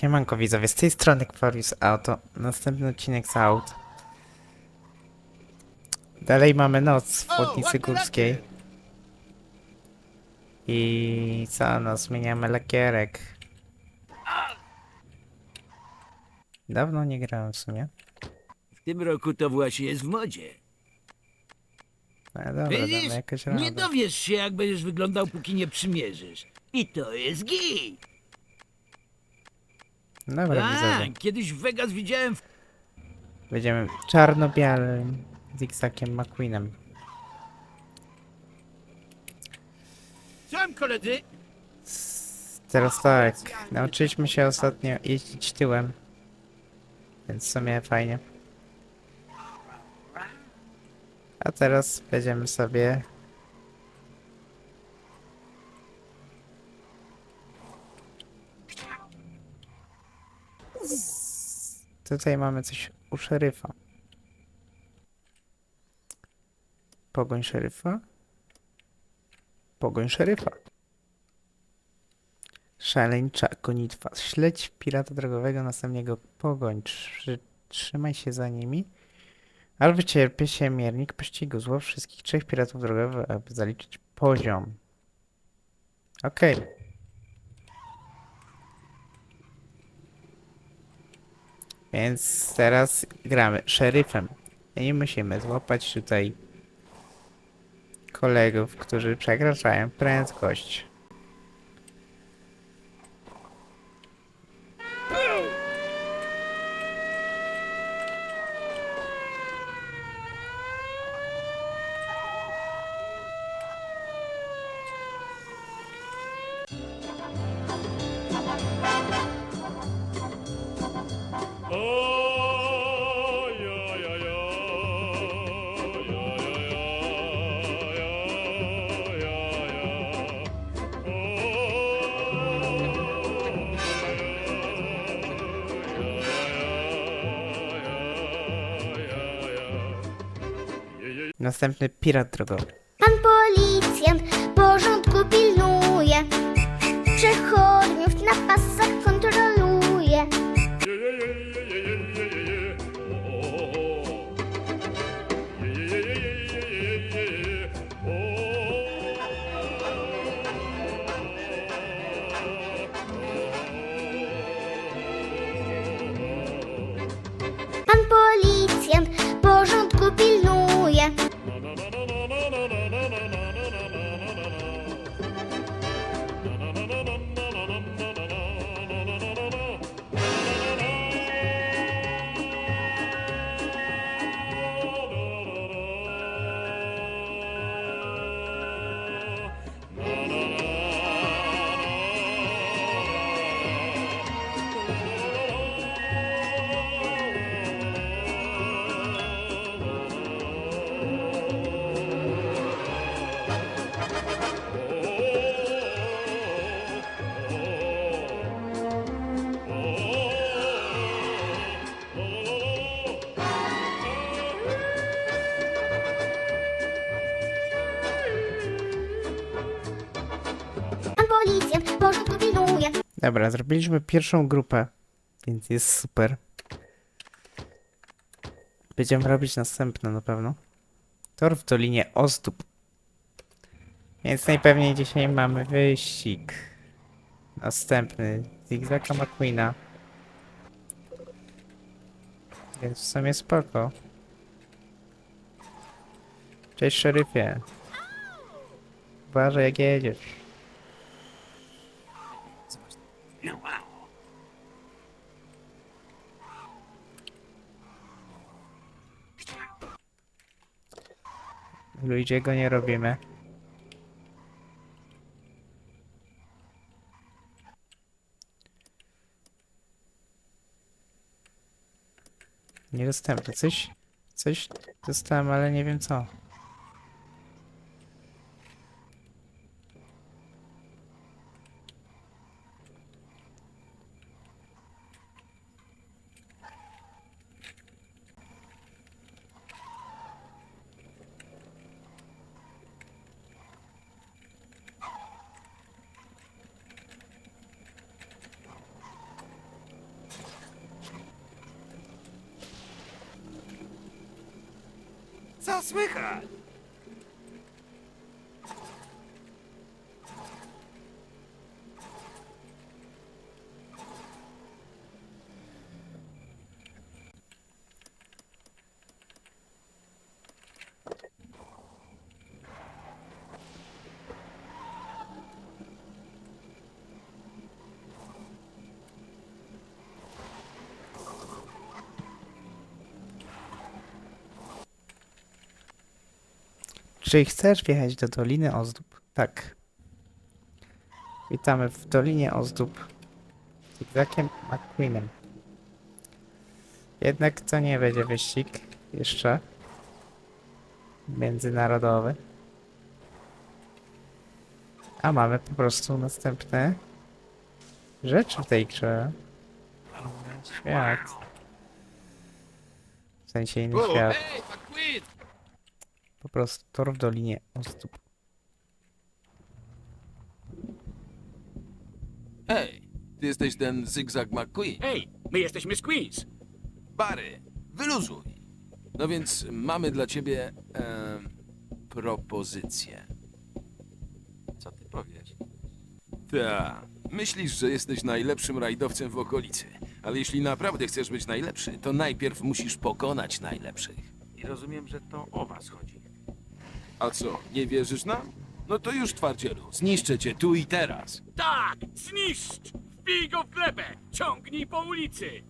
Siemanko widzowie, z tej strony Quarius Auto. Następny odcinek z aut. Dalej mamy noc w Chłodnicy Górskiej. I co, no zmieniamy lakierek. Dawno nie grałem w sumie. W tym roku to właśnie jest w modzie. No dobra, Widzisz, damy jakoś nie radę. dowiesz się, jak będziesz wyglądał, póki nie przymierzysz. I to jest git. Dobra, widzowie. Tak, kiedyś w Vegas widziałem... w- Będziemy czarno-białym zigzagiem McQueenem. Słucham, koledzy. Teraz tak, nauczyliśmy się ostatnio jeździć tyłem. Więc w sumie fajnie. A teraz będziemy sobie... Tutaj mamy coś u szeryfa. Pogoń szeryfa? Pogoń szeryfa. Szaleńcza gonitwa. Śledź pirata drogowego, następnie go pogoń. Trzy, trzymaj się za nimi. Ale wyczerpie się miernik pościgu. Złów wszystkich trzech piratów drogowych, aby zaliczyć poziom. Okej. Więc teraz gramy szeryfem. I musimy złapać tutaj kolegów, którzy przekraczają prędkość. Następny pirat drogowy. Pan policjant porządku pilnuje, przechodniów na pasach kontroluje. Policjant. Dobra, zrobiliśmy pierwszą grupę, więc jest super. Będziemy robić następną na pewno. Tor w Dolinie Ozdób. Więc najpewniej dzisiaj mamy wyścig. Następny. Zigzaga McQueena. Więc w sumie spoko. Cześć szeryfie. Uważaj jak jedziesz. Luigiego nie robimy. Niedostępne. Coś, coś dostałem, ale nie wiem co. Co Czy chcesz wjechać do Doliny Ozdób? Tak. Witamy w Dolinie Ozdób. Z Zigzakiem McQueenem. Jednak to nie będzie wyścig jeszcze międzynarodowy. A mamy po prostu następne rzeczy w tej grze. Świat. W sensie inny świat. Po prostu tor w Dolinie Ozdób. Hej, ty jesteś ten Zygzak McQueen. Ej, my jesteśmy Squeeze. Bary, wyluzuj. No więc mamy dla ciebie em, propozycję. Co ty powiesz? Ta, myślisz, że jesteś najlepszym rajdowcem w okolicy. Ale jeśli naprawdę chcesz być najlepszy, to najpierw musisz pokonać najlepszych. I rozumiem, że to o was chodzi. A co, nie wierzysz nam? No to już twardzielu, zniszczę cię tu i teraz. Tak, zniszcz! Wbij go w glebę! Ciągnij po ulicy!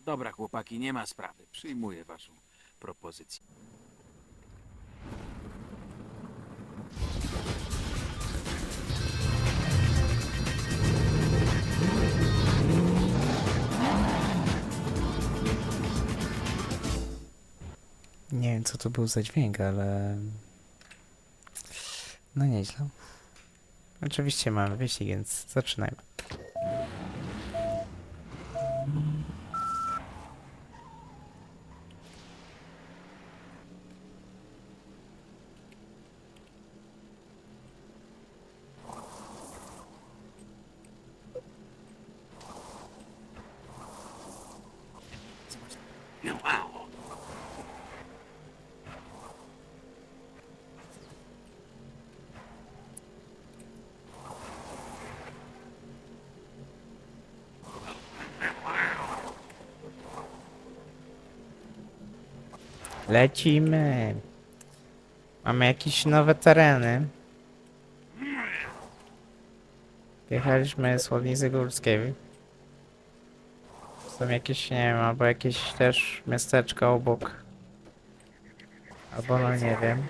Dobra, chłopaki, nie ma sprawy. Przyjmuję waszą propozycję. Nie wiem, co to był za dźwięk, ale... No nieźle. Oczywiście mamy wyścig, więc zaczynajmy. Lecimy. Mamy jakieś nowe tereny. Jechaliśmy z Łodnicy Górskiej. Są jakieś, nie wiem, albo jakieś też miasteczka obok. Albo no nie wiem.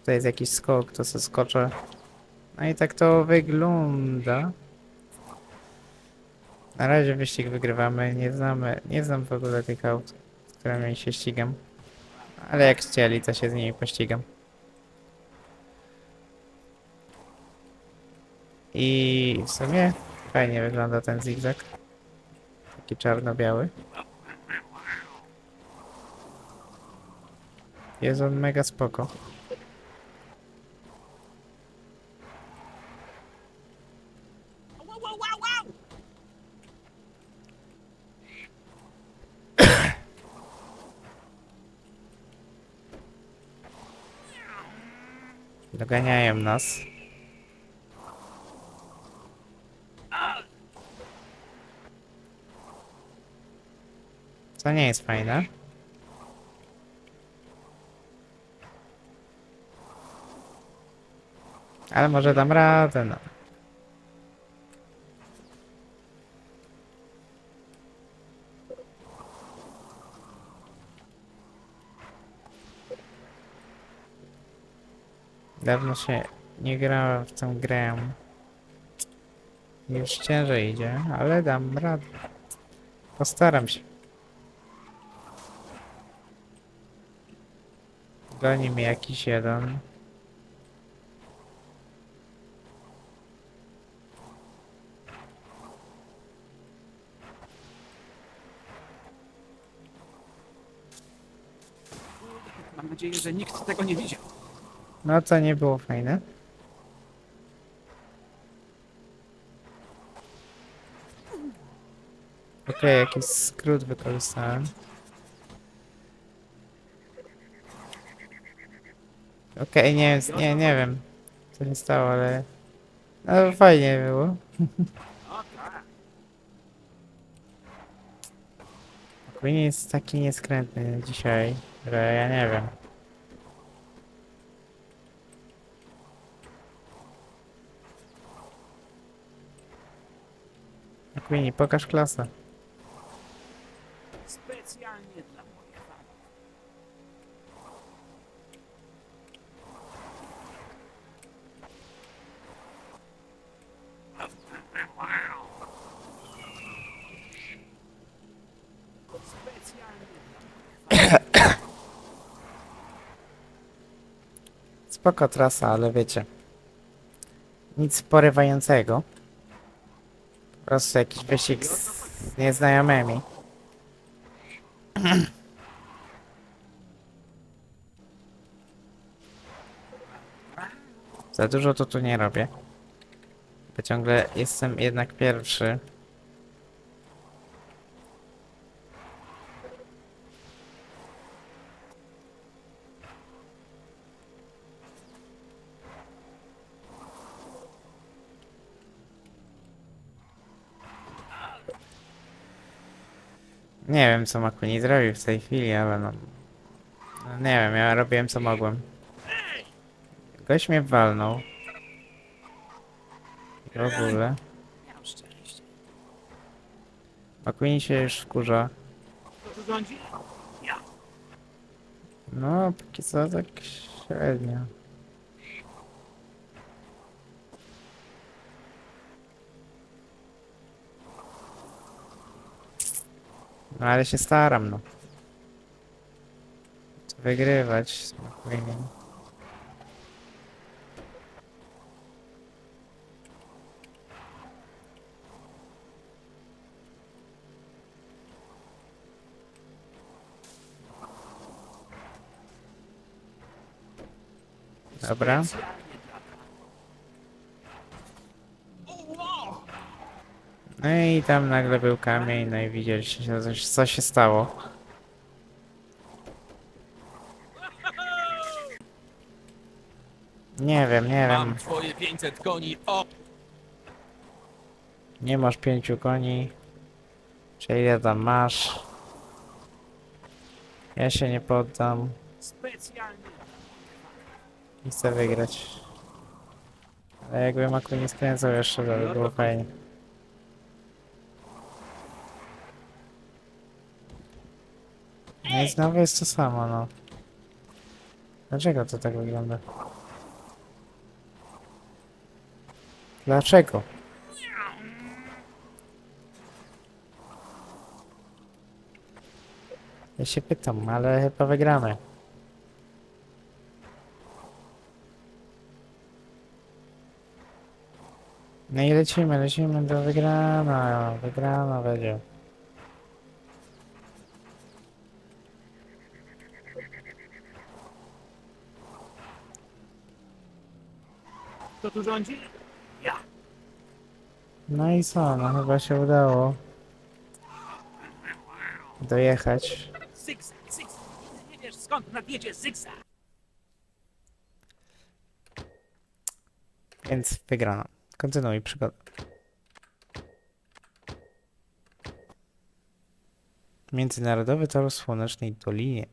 Tutaj jest jakiś skok, to se skoczę. No i tak to wygląda. Na razie wyścig wygrywamy, nie znamy, nie znam w ogóle tych aut, którymi się ścigam. Ale jak chcieli, to się z nimi pościgam. I w sumie fajnie wygląda ten zigzag. Taki czarno-biały. Jest on mega spoko. Doganiają nas. Co nie jest fajne. Ale może dam radę, no. Dawno się nie grałem w tę grę. Już ciężej idzie, ale dam radę. Postaram się. Goni mi jakiś jeden. Mam nadzieję, że nikt tego nie widział. No to nie było fajne. Okej, jakiś skrót wykorzystałem. Okej, nie wiem, nie, nie wiem co się stało, ale... No fajnie było. Queen jest taki nieskrętny dzisiaj, że ja nie wiem. Queenie, pokaż klasę. Specjalnie dla moich fanów. Specjalnie dla Spoko trasa, ale wiecie. Nic porywającego. Po prostu jakiś wyścig z nieznajomymi. Za dużo to tu nie robię. Bo ciągle jestem jednak pierwszy. Nie wiem co McQueen zrobił w tej chwili, ale no... no nie wiem, ja robiłem co mogłem. Gość mnie walnął. W ogóle. McQueen się już wkurza. No, póki co tak średnio. No ale się staram, no. Wygrywać McQueeniem. Dobra. No i tam nagle był kamień, no i widzieliście, co, co się stało. Nie wiem, nie wiem. Mam twoje 500 koni. O! Nie masz pięciu koni. Czy ile tam masz? Ja się nie poddam Specjalnie i chcę wygrać. Ale jakby Maku nie skręcał jeszcze, to by było fajnie. I znowu jest to samo, no. Dlaczego to tak wygląda? Dlaczego? Ja się pytam, ale chyba wygramy. No i lecimy, lecimy do wygrana, wygrana będzie. Kto tu rządzi? Ja. No i co, no chyba się udało dojechać. Zygzak, zygzak. Nie wiesz skąd nadjedzie zygzak. Więc wygrano. Kontynuuj przygodę. Międzynarodowy Tor w Słonecznej Dolinie.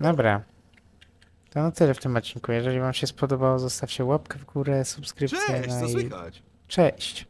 Dobra. To na tyle w tym odcinku. Jeżeli Wam się spodobało, zostawcie łapkę w górę, subskrypcję. Cześć, no co i słychać? Cześć.